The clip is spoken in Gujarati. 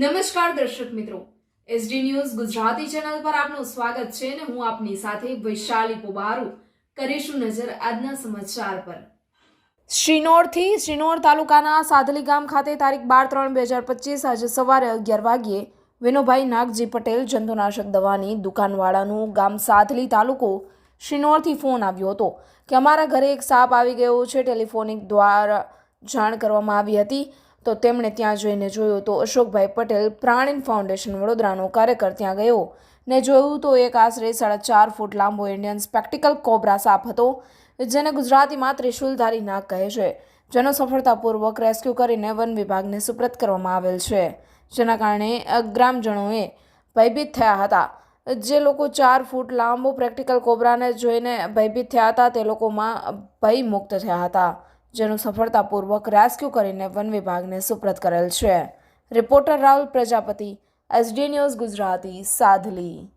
નમસ્કાર દર્શક મિત્રો. એસડી ન્યૂઝ ગુજરાતી ચેનલ પર આપનું સ્વાગત છે અને હું આપની સાથે વૈશાલી પોબારુ કરીશું નજર આજના સમાચાર પર. શ્રીનોરથી શ્રીનોર તાલુકાના સાધલી ગામ ખાતે તારીખ બાર ત્રણ બે હજાર પચીસ આજે સવારે અગિયાર વાગ્યે વિનોભાઈ નાગજી પટેલ જંતુનાશક દવાની દુકાનવાળાનું ગામ સાધલી તાલુકો શ્રીનોરથી ફોન આવ્યો હતો કે અમારા ઘરે એક સાપ આવી ગયો છે. ટેલિફોનિક દ્વારા જાણ કરવામાં આવી હતી. તો તેમણે ત્યાં જઈને જોયું તો અશોકભાઈ પટેલ પ્રાણીન ફાઉન્ડેશન વડોદરાનો કાર્યકર ત્યાં ગયો. ને જોયું તો એક આશરે સાડા ચાર ફૂટ લાંબો ઇન્ડિયન સ્પેક્ટિકલ કોબ્રા સાપ હતો, જેને ગુજરાતીમાં ત્રિશુલધારી નાગ કહે છે. જેનો સફળતાપૂર્વક રેસ્ક્યુ કરીને વન વિભાગને સુપ્રત કરવામાં આવેલ છે. જેના કારણે ગ્રામજનોએ ભયભીત થયા હતા. જે લોકો ચાર ફૂટ લાંબો પ્રેક્ટિકલ કોબરાને જોઈને ભયભીત થયા હતા, તે લોકોમાં ભય મુક્ત થયા હતા. જેનું સફળતાપૂર્વક રેસ્ક્યુ કરીને વન વિભાગને સુપ્રત કરેલ છે. Reporter Rahul Prajapati, SD news Gujarati, Sadhli.